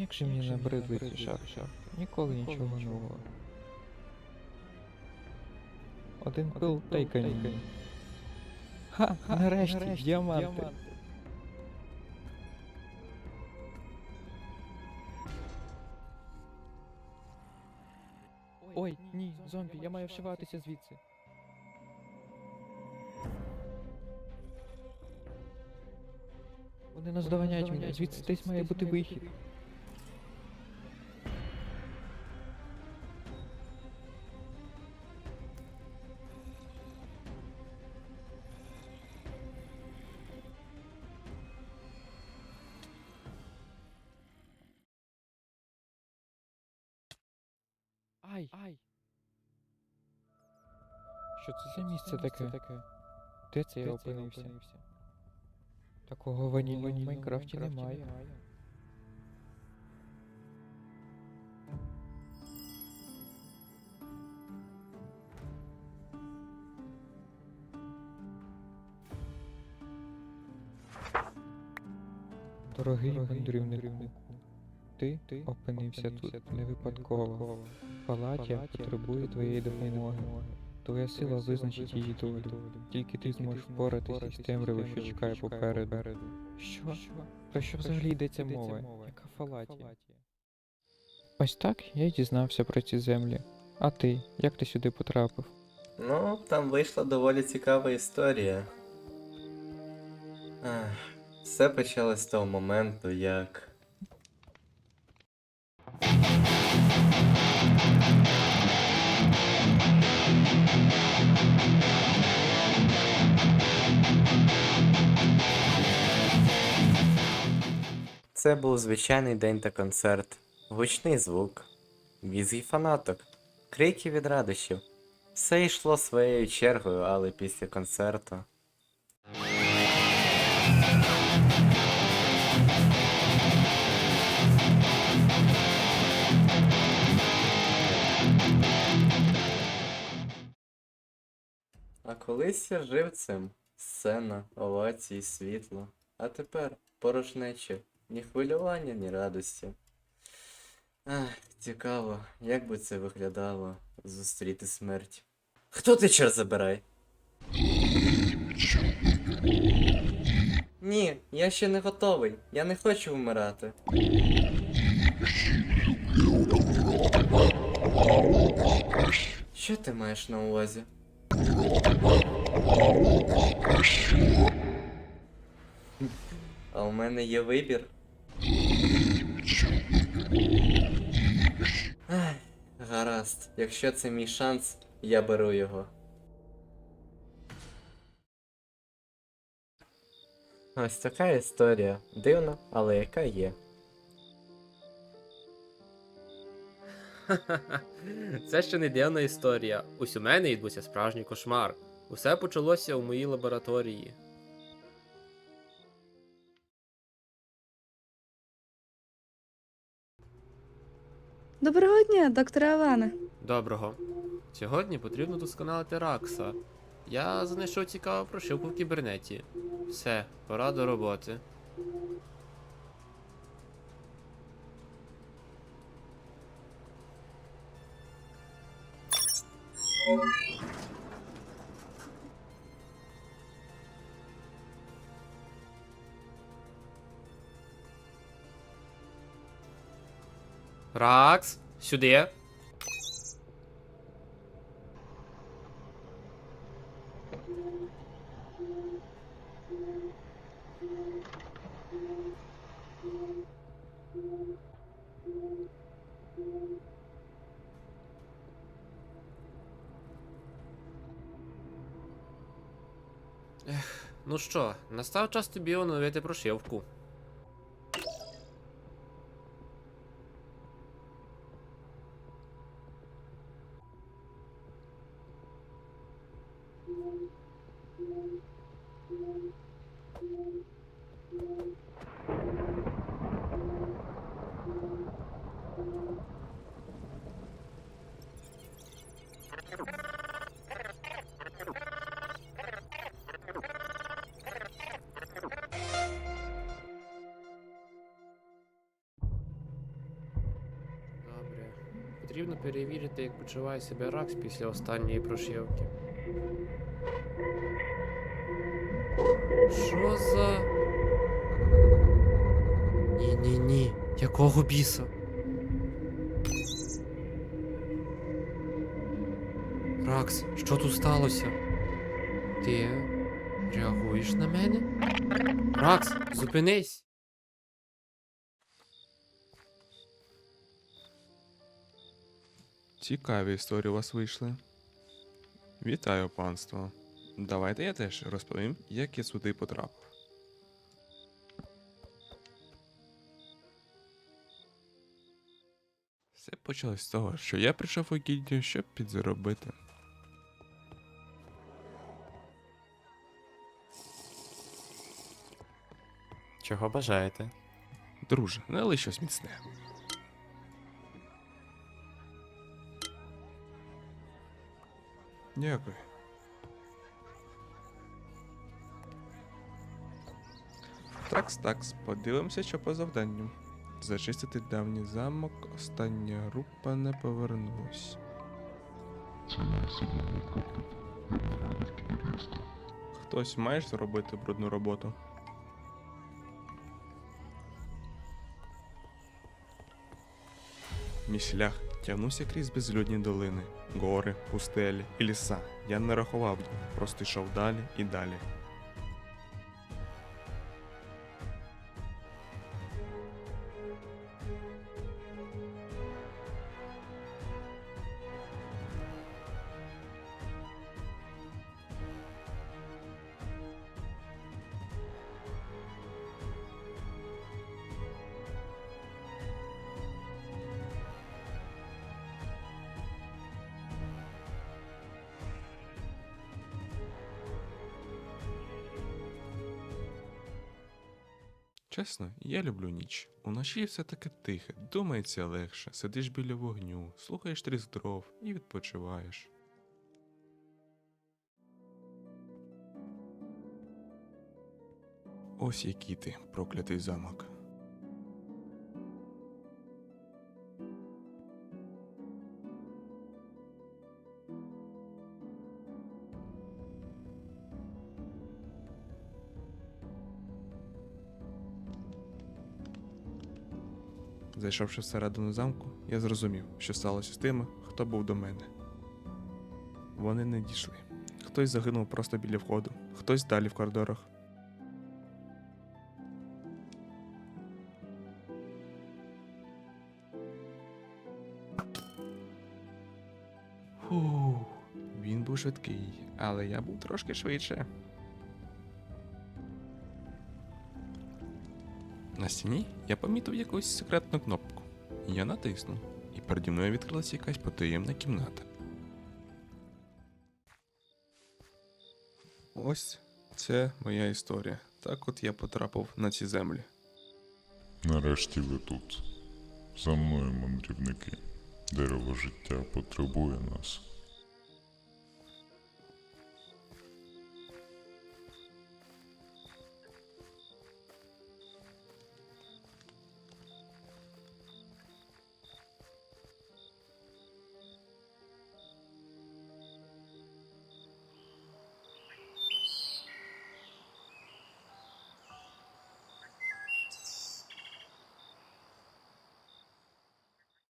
Як же мені набридли ці шапки? Ніколи нічого нового. Один пил та й камінь. Ха, нарешті, діаманти. Ой, ні, зомбі, я маю вшиватися звідси. Вони наздоганяють мене, звідси десь має бути вихід. Ай! Ай! Що це за місце таке? Де це я опинився? Такого ванільного в Майнкрафті немає. Дорогий мандрівнику, ти опинився тут не випадково. Палатія потребує твоєї допомоги. Твоя сила визначить її долю. Тільки ти зможеш впоратися із темрявою, що чекає попереду. Що? Про що взагалі йдеться мова? Яка фалатія? Ось так я й дізнався про ці землі. А ти, як ти сюди потрапив? Ну, там вийшла доволі цікава історія. Ах, все почалось з того моменту, як. Це був звичайний день та концерт. Гучний звук, візгій фанаток, крики від радощів. Все йшло своєю чергою, але після концерту. А колись я жив цим. Сцена, овації, світло. А тепер порожнеча. Ні хвилювання, ні радості. Ах, цікаво, як би це виглядало зустріти смерть. Хто ти чор забирай? Ні, я ще не готовий. Я не хочу вмирати. Що ти маєш на увазі? А у мене є вибір. Ай, гаразд, якщо це мій шанс, я беру його. Ось така історія. Дивно, але яка є. Це ще не дивна історія. Ось у мене відбувся справжній кошмар. Усе почалося у моїй лабораторії. Доброго дня, доктора Аване. Доброго. Сьогодні потрібно досконалити Ракса. Я знайшов цікаву прошивку в кібернеті. Все, пора до роботи. Ракс, сюди. Ну що, настав час тобі оновити прошивку. Потрібно перевірити, як почуває себе Ракс після останньої прошивки. Що за. Ні, ні, ні. Якого біса? Ракс, що тут сталося? Ти реагуєш на мене? Ракс, зупинись! Цікаві історії у вас вийшли. Вітаю, панство. Давайте я теж розповім, як я сюди потрапив. Все почалось з того, що я прийшов у гільдію, щоб підзаробити. Чого бажаєте? Друже, налий щось міцне. Дякую. Такс, такс, подивимося, що по завданню. Зачистити давній замок, остання група не повернулась. Хтось має зробити брудну роботу. Мій шлях тягнувся крізь безлюдні долини, гори, пустелі і ліса. Я не рахував їх, просто йшов далі і далі. Чесно, я люблю ніч. Уночі все таке тихе, думається легше, сидиш біля вогню, слухаєш тріск дров і відпочиваєш. Ось який ти, проклятий замок. Зайшовши всередину замку, я зрозумів, що сталося з тими, хто був до мене. Вони не дійшли. Хтось загинув просто біля входу, хтось далі в коридорах. Фух, він був швидкий, але я був трошки швидше. На стіні я помітив якусь секретну кнопку. Я натиснув, і переді мною відкрилася якась потаємна кімната. Ось це моя історія. Так от я потрапив на ці землі. Нарешті ви тут. За мною, мандрівники. Дерево життя потребує нас.